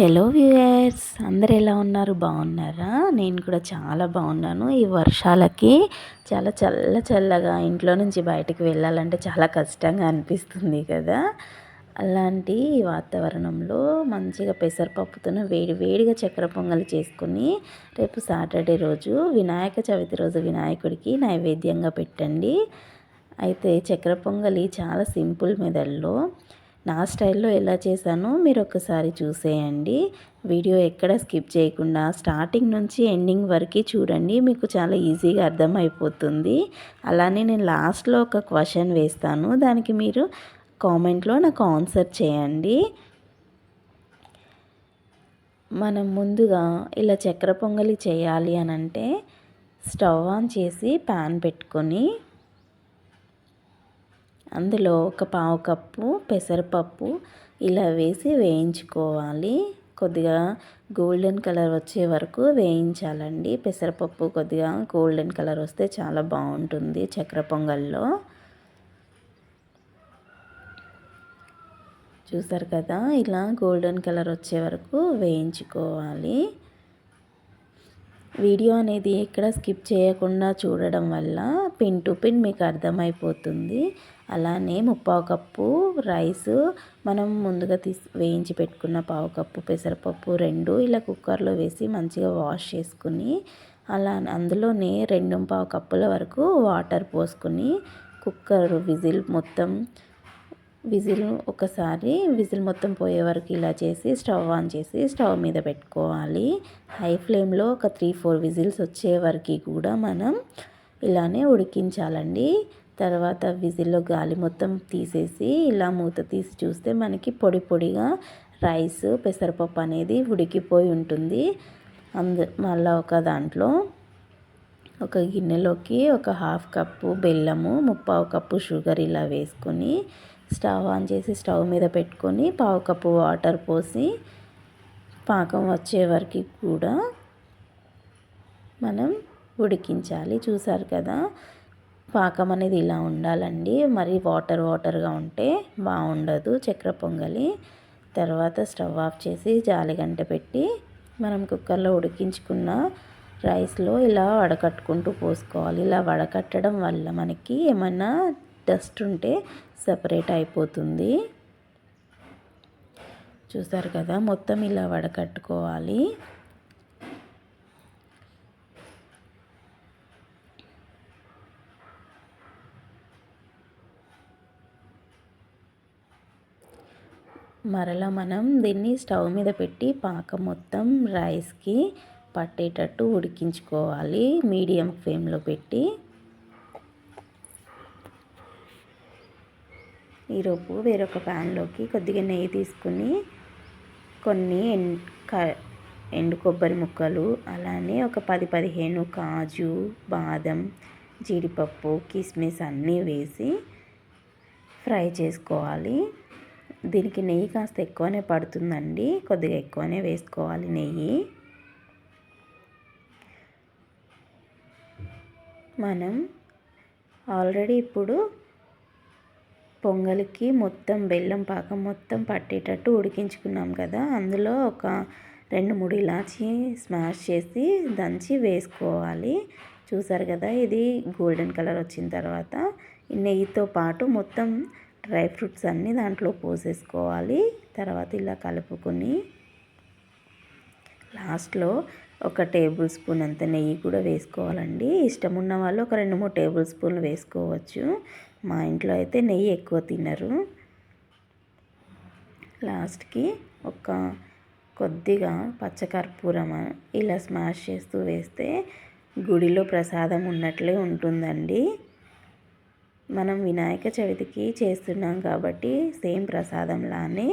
Hello viewers అందరు ఎలా ఉన్నారు? బాగున్నారా? నేను కూడా చాలా బాగున్నాను. ఈ వర్షాలకి చాలా చల్ల చల్లగా ఇంట్లో నుంచి బయటకు వెళ్ళాలంటే చాలా కష్టంగా అనిపిస్తుంది కదా. అలాంటి వాతావరణంలో మంచిగా పెసరపప్పుతో వేడి వేడిగా చక్కెర పొంగలి చేసుకుని రేపు సాటర్డే రోజు వినాయక చవితి రోజు వినాయకుడికి నైవేద్యంగా పెట్టండి. అయితే చక్కెర పొంగలి చాలా సింపుల్ మెదడులో నా స్టైల్లో ఎలా చేశానో మీరు ఒకసారి చూసేయండి. వీడియో ఎక్కడ స్కిప్ చేయకుండా స్టార్టింగ్ నుంచి ఎండింగ్ వరకు చూడండి. మీకు చాలా ఈజీగా అర్థమైపోతుంది. అలానే నేను లాస్ట్లో ఒక క్వశ్చన్ వేస్తాను. దానికి మీరు కామెంట్లో నాకు ఆన్సర్ చేయండి. మనం ముందుగా ఇలా చక్ర పొంగలి చేయాలి అని అంటే స్టవ్ ఆన్ చేసి ప్యాన్ పెట్టుకొని అందులో ఒక పావు కప్పు పెసరపప్పు ఇలా వేసి వేయించుకోవాలి. కొద్దిగా గోల్డెన్ కలర్ వచ్చే వరకు వేయించాలండి. పెసరపప్పు కొద్దిగా గోల్డెన్ కలర్ వస్తే చాలా బాగుంటుంది చక్కెర పొంగల్లో. చూసారు కదా? ఇలా గోల్డెన్ కలర్ వచ్చే వరకు వేయించుకోవాలి. వీడియో అనేది ఎక్కడ స్కిప్ చేయకుండా చూడడం వల్ల పిన్ టు పిన్ మీకు అర్థమైపోతుంది. అలానే ముప్పావు కప్పు రైస్ మనం ముందుగా తీసి వేయించి పెట్టుకున్న పావు కప్పు పెసరపప్పు రెండు ఇలా కుక్కర్లో వేసి మంచిగా వాష్ చేసుకుని అలా అందులోనే రెండు పావు కప్పుల వరకు వాటర్ పోసుకొని కుక్కర్ విజిల్ మొత్తం విజిల్ ఒకసారి విజిల్ మొత్తం పోయే వరకు ఇలా చేసి స్టవ్ ఆన్ చేసి స్టవ్ మీద పెట్టుకోవాలి. హై ఫ్లేమ్లో ఒక త్రీ ఫోర్ విజిల్స్ వచ్చే వరకు కూడా మనం ఇలానే ఉడికించాలండి. తర్వాత విజిల్లో గాలి మొత్తం తీసేసి ఇలా మూత తీసి చూస్తే మనకి పొడి పొడిగా రైస్ పెసరపప్పు అనేది ఉడికిపోయి ఉంటుంది. అందు మళ్ళీ ఒక దాంట్లో ఒక గిన్నెలోకి ఒక హాఫ్ కప్పు బెల్లము ముప్పావు కప్పు షుగర్ ఇలా వేసుకొని స్టవ్ ఆన్ చేసి స్టవ్ మీద పెట్టుకొని పావు కప్పు వాటర్ పోసి పాకం వచ్చే వరకు కూడా మనం ఉడికించాలి. చూసారు కదా? పాకం అనేది ఇలా ఉండాలండి. మరి వాటర్ వాటర్గా ఉంటే బాగుండదు చక్కెర పొంగలి. తర్వాత స్టవ్ ఆఫ్ చేసి జాలిగంట పెట్టి మనం కుక్కర్లో ఉడికించుకున్న రైస్లో ఇలా వడకట్టుకుంటూ పోసుకోవాలి. ఇలా వడకట్టడం వల్ల మనకి ఏమైనా డస్ట్ ఉంటే సపరేట్ అయిపోతుంది. చూసారు కదా మొత్తం ఇలా వడకట్టుకోవాలి. మరలా మనం దీన్ని స్టవ్ మీద పెట్టి పాక మొత్తం రైస్కి పట్టేటట్టు ఉడికించుకోవాలి. మీడియం ఫ్లేమ్లో పెట్టి ఈరోపు వేరొక ప్యాన్లోకి కొద్దిగా నెయ్యి తీసుకుని కొన్ని ఎండు కొబ్బరి ముక్కలు అలానే ఒక పది పదిహేను కాజు బాదం జీడిపప్పు కిస్మిస్ అన్నీ వేసి ఫ్రై చేసుకోవాలి. దీనికి నెయ్యి కాస్త ఎక్కువనే పడుతుందండి. కొద్దిగా ఎక్కువనే వేసుకోవాలి నెయ్యి. మనం ఆల్రెడీ ఇప్పుడు పొంగలికి మొత్తం బెల్లం పాకం మొత్తం పట్టేటట్టు ఉడికించుకున్నాం కదా. అందులో ఒక రెండు మూడు ఇలాచి స్మాష్ చేసి దంచి వేసుకోవాలి. చూసారు కదా ఇది గోల్డెన్ కలర్ వచ్చిన తర్వాత నెయ్యితో పాటు మొత్తం డ్రై ఫ్రూట్స్ అన్నీ దాంట్లో పోసేసుకోవాలి. తర్వాత ఇలా కలుపుకొని లాస్ట్లో ఒక టేబుల్ స్పూన్ అంత నెయ్యి కూడా వేసుకోవాలండి. ఇష్టం ఉన్న వాళ్ళు ఒక రెండు మూడు టేబుల్ స్పూన్లు వేసుకోవచ్చు. మా ఇంట్లో అయితే నెయ్యి ఎక్కువ తినరు. లాస్ట్కి ఒక కొద్దిగా పచ్చకర్పూరం ఇలా స్మాష్ చేస్తూ వేస్తే గుడిలో ప్రసాదం ఉన్నట్లే ఉంటుందండి. మనం వినాయక చవితికి చేస్తున్నాం కాబట్టి సేమ్ ప్రసాదంలానే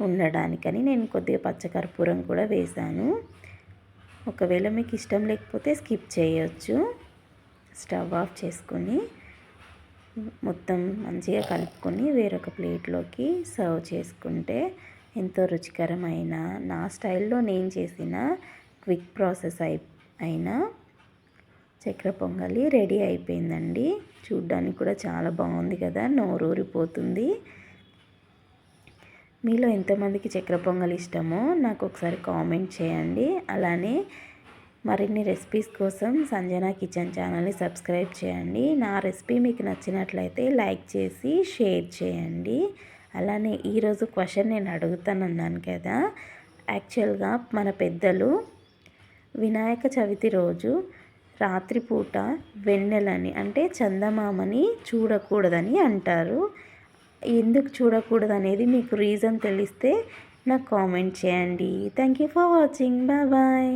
ఉండడానికని నేను కొద్దిగా పచ్చకర్పూరం కూడా వేశాను. ఒకవేళ మీకు ఇష్టం లేకపోతే స్కిప్ చేయొచ్చు. స్టవ్ ఆఫ్ చేసుకొని మొత్తం మంచిగా కలుపుకొని వేరొక ప్లేట్లోకి సర్వ్ చేసుకుంటే ఎంతో రుచికరమైన నా స్టైల్లో నేను చేసిన క్విక్ ప్రాసెస్ అయి అయిన చక్కెర పొంగలి రెడీ అయిపోయిందండి. చూడ్డానికి కూడా చాలా బాగుంది కదా నోరూరిపోతుంది మీలో ఎంతమందికి చక్కెర పొంగలి ఇష్టమో నాకు ఒకసారి కామెంట్ చేయండి. అలానే మరిన్ని రెసిపీస్ కోసం సంజన కిచెన్ ఛానల్ని సబ్స్క్రైబ్ చేయండి. నా రెసిపీ మీకు నచ్చినట్లయితే లైక్ చేసి షేర్ చేయండి. అలానే ఈరోజు క్వశ్చన్ నేను అడుగుతానన్నాను కదా. యాక్చువల్గా మన పెద్దలు వినాయక చవితి రోజు రాత్రిపూట వెన్నెలని అంటే చందమామని చూడకూడదని అంటారు. ఎందుకు చూడకూడదు అనేది మీకు రీజన్ తెలిస్తే నాకు కామెంట్ చేయండి. Thank you for watching. Bye bye.